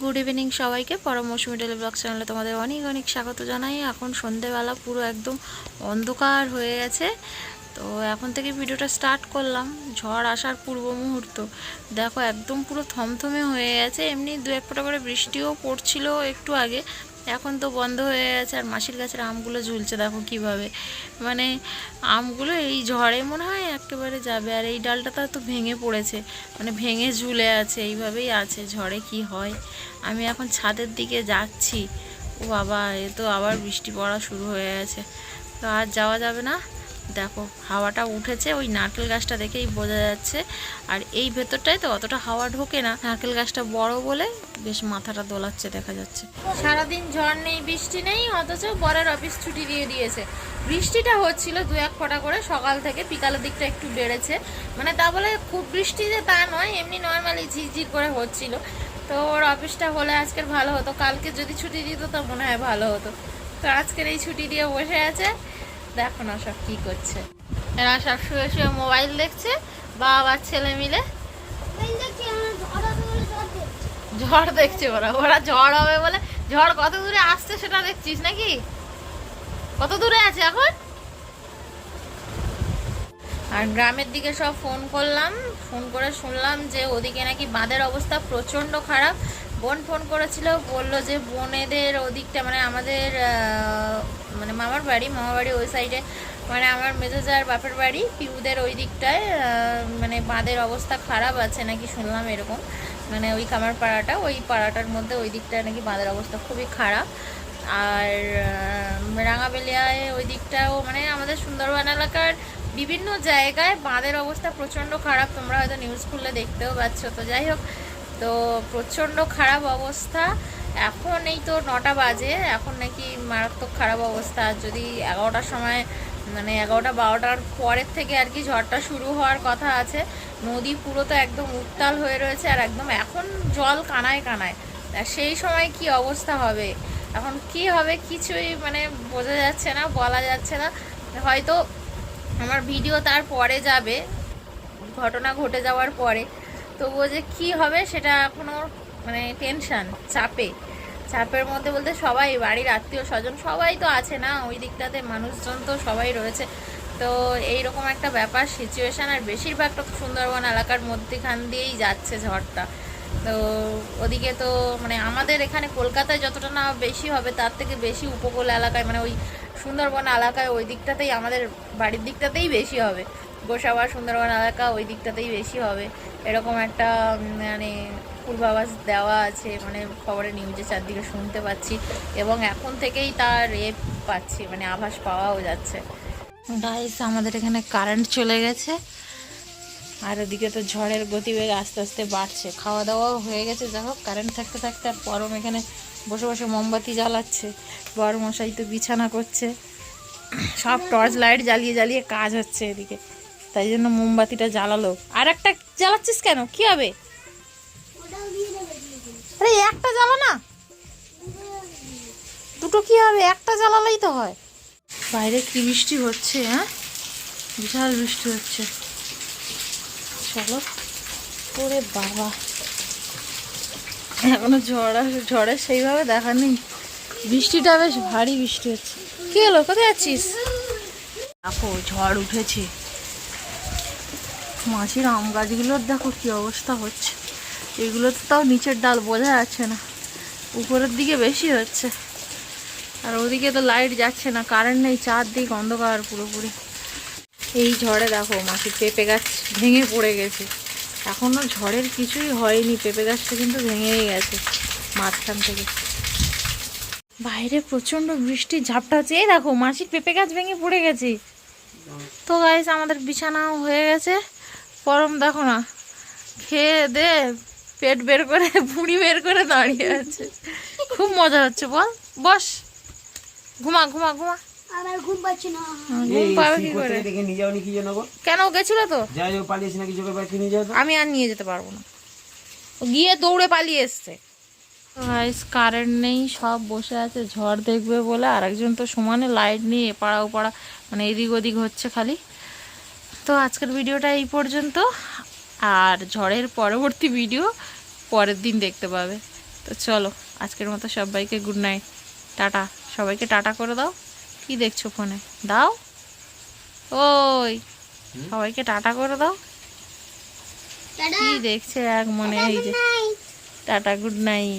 Good evening সবাইকে। পরম মৌসুমি daily blog চ্যানেলে তোমাদের অনেক অনেক স্বাগত জানাই। এখন সন্ধেবেলা, পুরো একদম অন্ধকার হয়ে গেছে। তো এখন থেকে ভিডিওটা স্টার্ট করলাম। ঝড় আসার পূর্ব মুহূর্ত। দেখো, একদম পুরো থমথমে হয়ে গেছে। এমনি দু এক ফোঁটা করে বৃষ্টিও পড়ছিল একটু আগে। এখন তো বন্ধ হয়ে গেছে আর মাসির গাছের আমগুলো ঝুলছে, দেখো কীভাবে। মানে আমগুলো এই ঝড়ে মনে হয় একেবারে যাবে। আর এই ডালটা তো ভেঙে পড়েছে। মানে ভেঙে ঝুলে আছে, এইভাবেই আছে। ঝড়ে কি হয়? আমি এখন ছাদের দিকে যাচ্ছি। ও বাবা, এ তো আবার বৃষ্টি পড়া শুরু হয়ে গেছে। তো আর যাওয়া যাবে না? দেখো, হাওয়াটা উঠেছে, ওই নারকেল গাছটা দেখেই বোঝা যাচ্ছে। আর এই ভেতরটায় তো অতটা হাওয়া ঢোকে না। নারকেল গাছটা বড় বলে বেশ মাথাটা দোলাচ্ছে, দেখা যাচ্ছে। সারাদিন ঝড় নেই, বৃষ্টি নেই, অথচ বরের অফিস ছুটি দিয়ে দিয়েছে। বৃষ্টিটা হচ্ছিল দু এক ফোঁটা করে, সকাল থেকে বিকালের দিকটা একটু বেড়েছে। মানে তা বলে খুব বৃষ্টি যে তা নয়, এমনি নর্মালি ঝিরঝির করে হচ্ছিল। তো ওর অফিসটা হলে আজকের ভালো হতো, কালকে যদি ছুটি দিত তো মনে হয় ভালো হতো। তো আজকের এই ছুটি দিয়ে বসে আছে। দেখো না সব কি করছে। এরা সব শুয়ে শুয়ে মোবাইল দেখছে বাবা ছেলে মিলে। ঝড় দেখছে। ওরা ওরা ঝড় হবে বলে ঝড় কত দূরে আসছে সেটা দেখছিস নাকি? কত দূরে আছে এখন? আর গ্রামের দিকে সব ফোন করলাম ফোন করে শুনলাম যে ওদিকে নাকি বাঁধের অবস্থা প্রচণ্ড খারাপ। বোন ফোন করেছিল বলল যে বোনেদের ওদিকটা মানে আমাদের বাড়ি, মামার বাড়ি ওই সাইডে মানে আমার মেজোজার বাপের বাড়ি, পিউদের ওই দিকটায় মানে বাঁধের অবস্থা খারাপ আছে নাকি শুনলাম এরকম। মানে ওই কামার পাড়াটা ওই পাড়াটার মধ্যে ওই দিকটায় নাকি বাঁধের অবস্থা খুবই খারাপ। আর রাঙাবেলিয়ায় ওই দিকটাও মানে আমাদের সুন্দরবন এলাকার বিভিন্ন জায়গায় বাঁধের অবস্থা প্রচণ্ড খারাপ। তোমরা হয়তো নিউজ খুললে দেখতেও পাচ্ছ। তো যাই হোক, তো প্রচণ্ড খারাপ অবস্থা। এখন এই তো নটা বাজে, এখন নাকি মারাত্মক খারাপ অবস্থা। যদি এগারোটার সময় মানে এগারোটা বারোটার পরের থেকে আর কি ঝড়টা শুরু হওয়ার কথা আছে, নদী পুরো তো একদম উত্তাল হয়ে রয়েছে আর একদম এখন জল কানায় কানায়। আর সেই সময় কি অবস্থা হবে? এখন কি হবে কিছুই মানে বোঝা যাচ্ছে না, বলা যাচ্ছে না। হয়তো আমার ভিডিও তার পরে যাবে, ঘটনা ঘটে যাওয়ার পরে। তবুও যে কি হবে সেটা এখনও মানে টেনশন চাপে। চাপের মধ্যে বলতে সবাই, বাড়ির আত্মীয় স্বজন সবাই তো আছে না, ওই দিকটাতে মানুষজন তো সবাই রয়েছে। তো এইরকম একটা ব্যাপার সিচুয়েশান আর বেশিরভাগ তো সুন্দরবন এলাকার মধ্যেখান দিয়েই যাচ্ছে ঝড়টা। তো ওদিকে তো মানে আমাদের এখানে কলকাতায় যতটা না বেশি হবে, তার থেকে বেশি উপকূল এলাকায় মানে ওই সুন্দরবন এলাকায় ওই দিকটাতেই আমাদের বাড়ির দিকটাতেই বেশি হবে। গোসাবা সুন্দরবন এলাকা ওই দিকটাতেই বেশি হবে। এরকম একটা মানে পূর্বাভাস দেওয়া আছে মানে খবরে নিউজে চারদিকে শুনতে পাচ্ছি এবং এখন থেকেই তার এ পাচ্ছি মানে আভাস পাওয়াও যাচ্ছে। গাইস আমাদের এখানে কারেন্ট চলে গেছে। আর ওদিকে তো ঝড়ের গতিবেগ আস্তে আস্তে বাড়ছে। খাওয়া দাওয়াও হয়ে গেছে, যাই হোক কারেন্ট থাকতে থাকতে আর পরম এখানে বসে বসে মোমবাতি জ্বালাচ্ছে। বড় মশাই তো বিছানা করছে। সব টর্চ লাইট জ্বালিয়ে জ্বালিয়ে কাজ হচ্ছে এদিকে। তাই জন্য মোমবাতিটা জ্বালালো। আর একটা জ্বালাচ্ছিস কেন? কি হবে? আরে, একটা জ্বালা না দুটো কি হবে? একটা জ্বালালেই তো হয়। বাইরে কি বৃষ্টি হচ্ছে হ্যাঁ? বিশাল বৃষ্টি হচ্ছে। চলো। ওরে বাবা। এখনও ঝড় ঝড়ের সেইভাবে দেখা নেই। বৃষ্টিটা বেশ ভারী বৃষ্টি হচ্ছে। কি হলো? কোথায় যাচ্ছিস? দেখো, ঝড় উঠেছে। মাসির আম গাছগুলোর দেখো কি অবস্থা হচ্ছে। এগুলো তো তাও নিচের ডাল, বোঝা যাচ্ছে না। উপরের দিকে বেশি হচ্ছে। আর ওদিকে তো লাইট যাচ্ছে না কারেন্ট নেই, চারদিক অন্ধকার পুরোপুরি। এই ঝড়ে দেখো মাসির পেঁপে গাছ ভেঙে পড়ে গেছে। এখনও ঝড়ের কিছুই হয়নি, পেঁপে গাছটা কিন্তু ভেঙেই গেছে মাঝখান থেকে। বাইরে প্রচণ্ড বৃষ্টি, ঝাপটা হচ্ছে। এই দেখো, মাসির পেঁপে গাছ ভেঙে পড়ে গেছে। তো গাইস আমাদের বিছানাও হয়ে গেছে। পরম দেখো না, খেয়ে দে। পেট বের করে ভুঁড়ি বের করে দাঁড়িয়ে আছে। খুব মজা হচ্ছে বল। বস। ঘুমা ঘুমা ঘুমা। পাচ্ছে না। গো? কেন গেছিল তো? আমি আর নিয়ে যেতে পারব না। গিয়ে দৌড়ে পালিয়ে এসছে। কারেন্ট নেই সব বসে আছে ঝড় দেখবে বলে। আর একজন তো সমানে লাইট নিয়ে এপাড়া ওপাড়া মানে এদিক ওদিক হচ্ছে খালি। তো আজকের ভিডিওটা এই পর্যন্ত। আর ঝড়ের পরবর্তী ভিডিও পরের দিন দেখতে পাবে। তো চলো আজকের মতো সবাইকে গুড নাইট টাটা। সবাইকে টাটা করে দাও। কি দেখছ ফোনে দাও। ওই। সবাইকে টাটা করে দাও। টাটা। কি দেখছে এক মনে? এই যে টাটা গুড নাইট